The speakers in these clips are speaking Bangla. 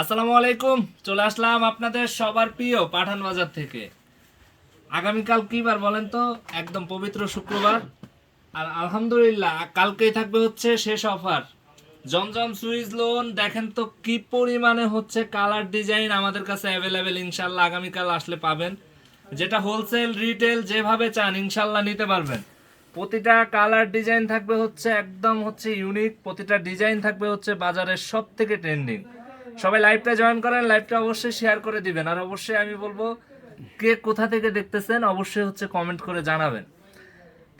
আসসালামু আলাইকুম, চলে আসলাম আপনাদের সবার প্রিয় পাঠান বাজার থেকে। আগামীকাল কি বার বলেন তো? একদম পবিত্র শুক্রবার। আর আলহামদুলিল্লাহ, কালকেই থাকবে হচ্ছে শেষ অফার। জমজম সুইজ লোন, দেখেন তো কি পরিমাণে হচ্ছে কালার ডিজাইন আমাদের কাছে অ্যাভেলেবেল ইনশাল্লাহ আগামীকাল আসলে পাবেন। যেটা হোলসেল, রিটেল, যেভাবে চান ইনশাল্লাহ নিতে পারবেন। প্রতিটা কালার ডিজাইন থাকবে হচ্ছে একদম হচ্ছে ইউনিক, প্রতিটা ডিজাইন থাকবে হচ্ছে বাজারের সব থেকে ট্রেন্ডিং। সবাই লাইভটা জয়েন করেন লাইভটা অবশ্যই শেয়ার করে দিবেন। আর অবশ্যই আমি বলব, কে কোথা থেকে দেখতেছেন, অবশ্যই হচ্ছে কমেন্ট করে জানাবেন।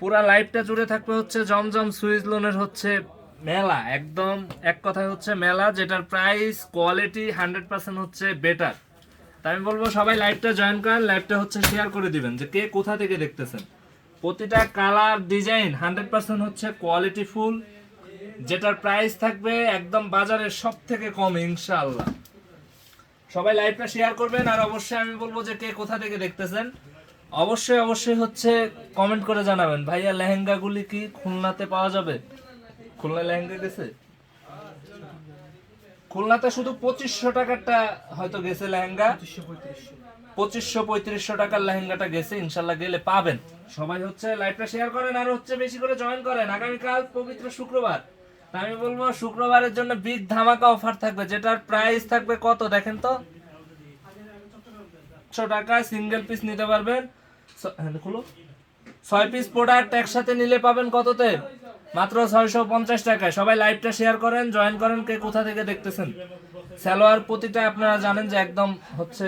পুরা লাইভটা জুড়ে থাকবে হচ্ছে জমজম সুইজ লোনের হচ্ছে মেলা। একদম এক কথায় হচ্ছে মেলা, যেটার প্রাইস কোয়ালিটি হান্ড্রেড পার্সেন্ট হচ্ছে বেটার তাই আমি বলব, সবাই লাইভটা জয়েন করেন লাইভটা হচ্ছে শেয়ার করে দিবেন যে কে কোথা থেকে দেখতেছেন। প্রতিটা কালার ডিজাইন হান্ড্রেড পার্সেন্ট হচ্ছে কোয়ালিটি ফুল যেটার প্রাইস থাকবে একদম বাজারের সব থেকে কম, ইনশাআল্লাহ। সবাই লাইভটা শেয়ার করবেন, আর অবশ্যই আমি বলব যে কে কোথা থেকে দেখতেছেন। অবশ্যই অবশ্যই হচ্ছে কমেন্ট করে জানাবেন, ভাইয়া, লেহেঙ্গাগুলি কি খুলনাতে পাওয়া যাবে? খুলনা লেহেঙ্গা গেছে? খুলনাতে শুধু পঁচিশশো টাকারটা হয়তো গেছে লেহেঙ্গা। পঁচিশশো পঁয়ত্রিশশো টাকার লেহেঙ্গাটা গেছে ইনশাল্লাহ গেলে পাবেন। সবাই হচ্ছে লাইভটা শেয়ার করেন, আর হচ্ছে বেশি করে জয়েন করেন। আগামীকাল পবিত্র শুক্রবার। আমি বলব শুক্রবারের জন্য বিগ ধামাকা অফার থাকবে যেটার প্রাইস থাকবে কত দেখেন তো? একশো টাকা সিঙ্গেল পিস নিতে পারবেন। হ্যাঁ, খুলো। ছয় পিস প্রোডাক্ট একসাথে নিলে পাবেন কততে? মাত্র ছয়শো পঞ্চাশ টাকায়। সবাই লাইভটা শেয়ার করেন জয়েন করেন কে কোথা থেকে দেখতেছেন? সালোয়ার প্রতিটা আপনারা জানেন যে একদম হচ্ছে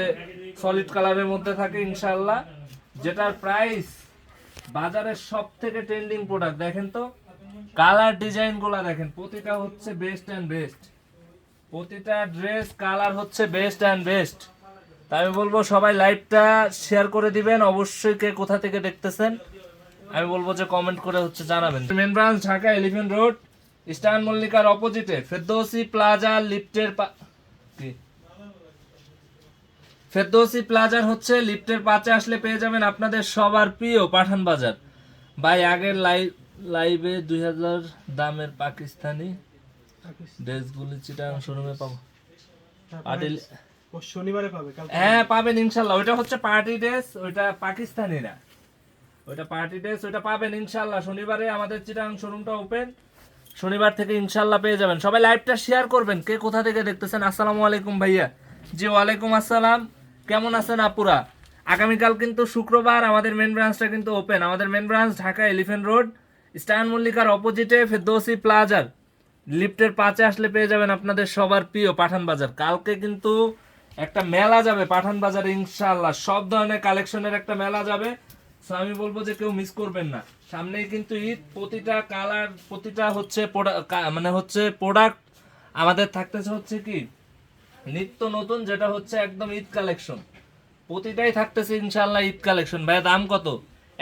সলিড কালারের মধ্যে থাকে ইনশাল্লাহ যেটার প্রাইস বাজারের সব থেকে ট্রেন্ডিং প্রোডাক্ট দেখেন তো? কালার ডিজাইনগুলা দেখেন, প্রতিটা হচ্ছে বেস্ট অ্যান্ড বেস্ট প্রতিটা ড্রেস কালার হচ্ছে বেস্ট অ্যান্ড বেস্ট তাই আমি বলব, সবাই লাইভটা শেয়ার করে দিবেন। অবশ্যই কে কোথা থেকে দেখতেছেন, আমি বলব যে কমেন্ট করে হচ্ছে জানাবেন। Main branch Dhaka Elephant Road Eastern মল্লিকার অপোজিটে ফেরদৌসি প্লাজা লিফটের ফেরদৌসি প্লাজার হচ্ছে লিফটের পাশে আসলে পেয়ে যাবেন আপনাদের সবার প্রিয় পাঠান বাজার ভাই, আগের লাইভ লাইভে দুই হাজার দামের পাকিস্তানি ড্রেসগুলি চিটাং শোরুমে পাবো। পার্টি শনিবারে পাবে হ্যাঁ পাবেন ইনশাল্লাহ। ওইটা হচ্ছে পার্টি ড্রেস ওইটা পাকিস্তানি না। ওইটা পার্টি ড্রেস ওইটা পাবেন ইনশাল্লাহ। শনিবারে আমাদের চিটাং শোরুমটা ওপেন শনিবার থেকে ইনশাল্লাহ পেয়ে যাবেন। সবাই লাইভটা শেয়ার করবেন। কে কোথা থেকে দেখতেছেন? আসসালামু আলাইকুম ভাইয়া। জি ওয়ালাইকুম আসসালাম। কেমন আছেন আপুরা? আগামীকাল কিন্তু শুক্রবার আমাদের মেন ব্রাঞ্চটা কিন্তু ওপেন আমাদের main branch Dhaka Elephant Road Eastern মল্লিকার অপোজিটে ফেরদৌসি প্লাজার। লিফটের পাশে আসলে পেয়ে যাবেন আপনাদের সবার প্রিয় পাঠান বাজার। কালকে কিন্তু একটা মেলা যাবে পাঠান বাজারে ইনশাল্লাহ সব ধরনের কালেকশনের একটা মেলা যাবে। So, আমি বলব যে কেউ মিস করবেন না। সামনেই কিন্তু ঈদ, প্রতিটা কালার, প্রতিটা হচ্ছে মানে হচ্ছে প্রোডাক্ট আমাদের থাকতেছে হচ্ছে কি, নিত্য নতুন, যেটা হচ্ছে একদম ঈদ কালেকশন। প্রতিটাই থাকতেছে ইনশাল্লাহ ঈদ কালেকশন। ভাই দাম কত?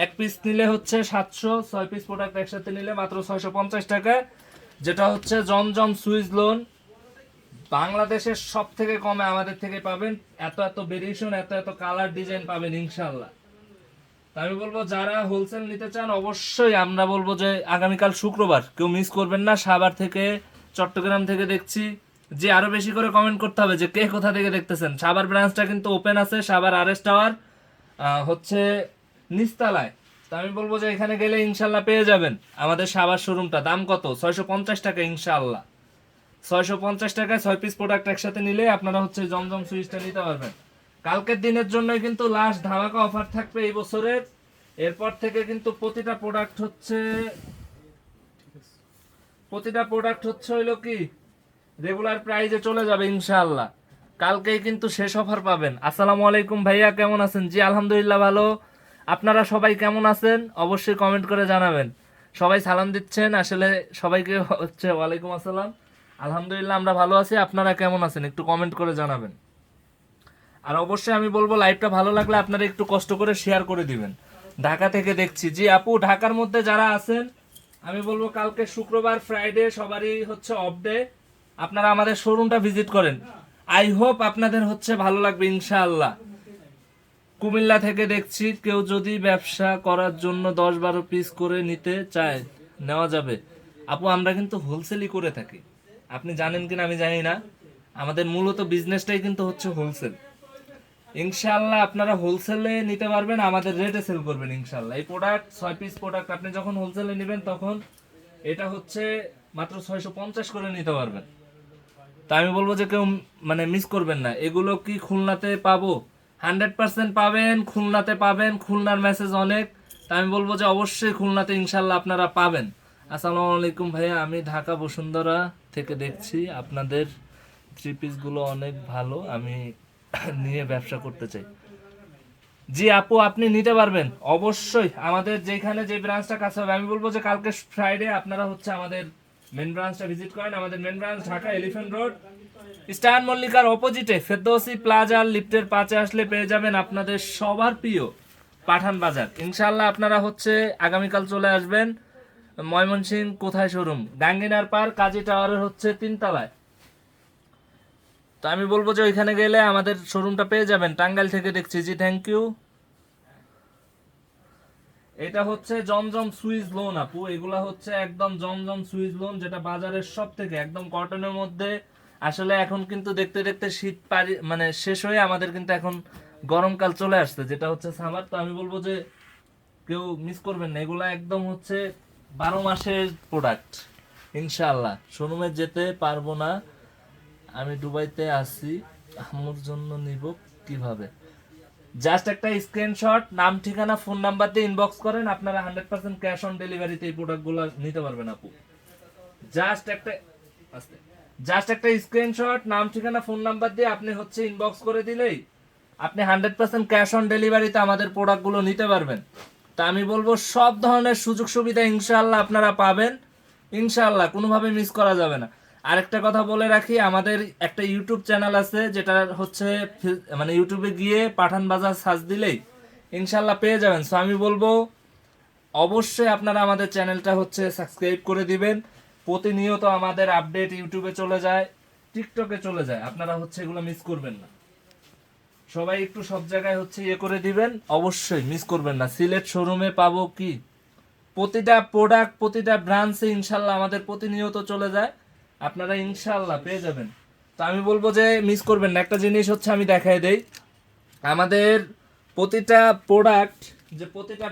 এক পিস নিলে হচ্ছে সাতশো, ছয় পিস প্রোডাক্ট একসাথে নিলে মাত্র ছয়শো পঞ্চাশ টাকা। যেটা হচ্ছে জমজম সুইজ লোন। বাংলাদেশের সব থেকে কমে আমাদের থেকে পাবেন। এত এত ভেরিয়েশন এত এত কালার ডিজাইন পাবেন ইনশাল্লাহ আমি বলব, যারা হোলসেল নিতে চান, অবশ্যই আমরা বলব যে আগামীকাল শুক্রবার, কেউ মিস করবেন না। সাভার থেকে, চট্টগ্রাম থেকে দেখছি। যে আরও বেশি করে কমেন্ট করতে হবে যে কে কোথা থেকে দেখতেছেন। সাভার ব্রাঞ্চটা কিন্তু ওপেন আছে, সাভার আরএস টাওয়ার হচ্ছে নিস্তালায় তা আমি বলব যে এখানে গেলে ইনশাল্লাহ পেয়ে যাবেন। আমাদের সাবার শোরুমটা, দাম কত? ছয়শো পঞ্চাশ টাকা ইনশাল্লাহ। ছয়শো পঞ্চাশ টাকায় ছয় পিস প্রোডাক্ট একসাথে নিলে আপনারা হচ্ছে জমজম সুইচটা নিতে পারবেন। কালকের দিনের জন্য কিন্তু লাস্ট ধামাকা অফার থাকবে এই বছরের। এরপর থেকে কিন্তু প্রতিটা প্রোডাক্ট হচ্ছে, প্রতিটা প্রোডাক্ট হচ্ছে হইল কি? রেগুলার প্রাইজে চলে যাবে ইনশাআল্লাহ কালকেই কিন্তু শেষ অফার পাবেন। আসসালামু আলাইকুম ভাইয়া, কেমন আছেন? জি, আলহামদুলিল্লাহ ভালো। আপনারা সবাই কেমন আছেন? অবশ্যই কমেন্ট করে জানাবেন। সবাই সালাম দিচ্ছেন। আসলে সবাইকে হচ্ছে ওয়ালাইকুম আসসালাম। আলহামদুলিল্লাহ, আমরা ভালো আছি। আপনারা কেমন আছেন? একটু কমেন্ট করে জানাবেন। আর অবশ্যই আমি বলব লাইভটা ভালো লাগলে আপনারা একটু কষ্ট করে শেয়ার করে দিবেন। ঢাকা থেকে দেখছি। জি আপু, ঢাকার মধ্যে যারা আছেন, আমি বলব কালকে শুক্রবার ফ্রাইডে সবারই হচ্ছে অফ ডে আপনারা আমাদের শোরুমটা ভিজিট করেন। আই হোপ আপনাদের হচ্ছে ভালো লাগবে, ইনশাআল্লাহ। কুমিল্লা থেকে দেখছি কেউ যদি ব্যবসা করার জন্য দশ বারো পিস করে নিতে চায়, নেওয়া যাবে। আপু, আমরা কিন্তু হোলসেলই করে থাকি। আপনি জানেন কিনা আমি জানি না। আমাদের মূলত বিজনেসটাই কিন্তু হচ্ছে হোলসেল ইনশাল্লাহ আপনারা হোলসেলে নিতে পারবেন, আমাদের রেটে সেল করবেন ইনশাল্লাহ এই প্রোডাক্ট ছয় পিস প্রোডাক্ট আপনি যখন হোলসেলে নেবেন, তখন এটা হচ্ছে মাত্র ছয়শো পঞ্চাশ করে নিতে পারবেন। তা আমি বলব যে কেউ মানে মিস করবেন না। এগুলো কি খুলনাতে পাবো? হান্ড্রেড পার্সেন্ট পাবেন, খুলনাতে পাবেন, খুলনার মেসেজ অনেক। তা আমি বলব যে অবশ্যই খুলনাতে ইনশাল্লাহ আপনারা পাবেন। আসসালামু আলাইকুম ভাইয়া, আমি ঢাকা বসুন্ধরা থেকে দেখছি আপনাদের থ্রি পিসগুলো অনেক ভালো, আমি নিয়ে ব্যবসা করতে চাই। জি আপু, আপনি নিতে পারবেন, অবশ্যই। আমাদের যেখানে যে ব্রাঞ্চটা কাছে হবে, আমি বলব যে কালকে ফ্রাইডে আপনারা হচ্ছে আমাদের মেন ব্রাঞ্চটা ভিজিট করেন, আমাদের main branch Dhaka Elephant Road Eastern মল্লিকার অপোজিটে ফেরদৌসি প্লাজার লিফটের পাশে আসলে পেয়ে যাবেন আপনাদের সবার প্রিয় পাঠান বাজার। ইনশাল্লাহ আপনারা হচ্ছে আগামীকাল চলে আসবেন। ময়মনসিং কোথায় শোরুম? গাঙ্গিনার পার কাজী টাওয়ারের হচ্ছে তিনতলায়। তো আমি বলব যে ওইখানে গেলে আমাদের শোরুমটা পেয়ে যাবেন। টাঙ্গাইল থেকে দেখছি জি থ্যাংক ইউ এটা হচ্ছে জমজম সুইচ লোন আপু। এগুলা হচ্ছে একদম জমজম সুইচ লোন যেটা বাজারের সব থেকে একদম কটনের মধ্যে। আসলে এখন কিন্তু দেখতে দেখতে শীত পারি মানে শেষ হয়ে আমাদের কিন্তু এখন গরমকাল চলে আসছে, যেটা হচ্ছে সামার তো আমি বলব যে কেউ মিস করবেন না, এগুলা একদম হচ্ছে বারো মাসের প্রোডাক্ট ইনশাল্লাহ শোরুমে যেতে পারব না। আমি দুবাইতে আসি আমার জন্য নিব কীভাবে? জাস্ট একটা স্ক্রিনশট নাম, ঠিকানা ফোন নাম্বার দিয়ে ইনবক্স করেন, আপনারা হান্ড্রেড পার্সেন্ট ক্যাশ অন ডেলিভারিতে এই প্রোডাক্টগুলো নিতে পারবেন আপু। জাস্ট একটা জাস্ট একটা স্ক্রিনশট নাম, ঠিকানা ফোন নাম্বার দিয়ে আপনি হচ্ছে ইনবক্স করে দিলেই আপনি হান্ড্রেড পার্সেন্ট ক্যাশ অন ডেলিভারিতে আমাদের প্রোডাক্টগুলো নিতে পারবেন। তা আমি বলব, সব ধরনের সুযোগ সুবিধা ইনশাআল্লাহ আপনারা পাবেন। ইনশাআল্লাহ, কোনোভাবে মিস করা যাবে না। আরেকটা কথা বলে রাখি, আমাদের একটা ইউটিউব চ্যানেল আছে যেটা হচ্ছে মানে ইউটিউবে গিয়ে পাঠান বাজার সার্চ দিলেই ইনশাল্লাহ পেয়ে যাবেন। সো আমি বলব, অবশ্যই আপনারা আমাদের চ্যানেলটা হচ্ছে সাবস্ক্রাইব করে দিবেন। প্রতিনিয়ত আমাদের আপডেট ইউটিউবে চলে যায়, টিকটকে চলে যায়। আপনারা হচ্ছে এগুলো মিস করবেন না। সবাই একটু সব জায়গায় হচ্ছে ইয়ে করে দিবেন। অবশ্যই মিস করবেন না। সিলেট শোরুমে পাবো কি? প্রতিটা প্রোডাক্ট প্রতিটা ব্রাঞ্চে ইনশাল্লাহ আমাদের প্রতিনিয়ত চলে যায়। আপনারা ইনশাল্লাহ পেয়ে যাবেন। তো আমি বলব যে মিস করবেন না। একটা জিনিস হচ্ছে আমি দেখাই দেই। আমাদের প্রতিটা প্রোডাক্ট যে প্রতিটা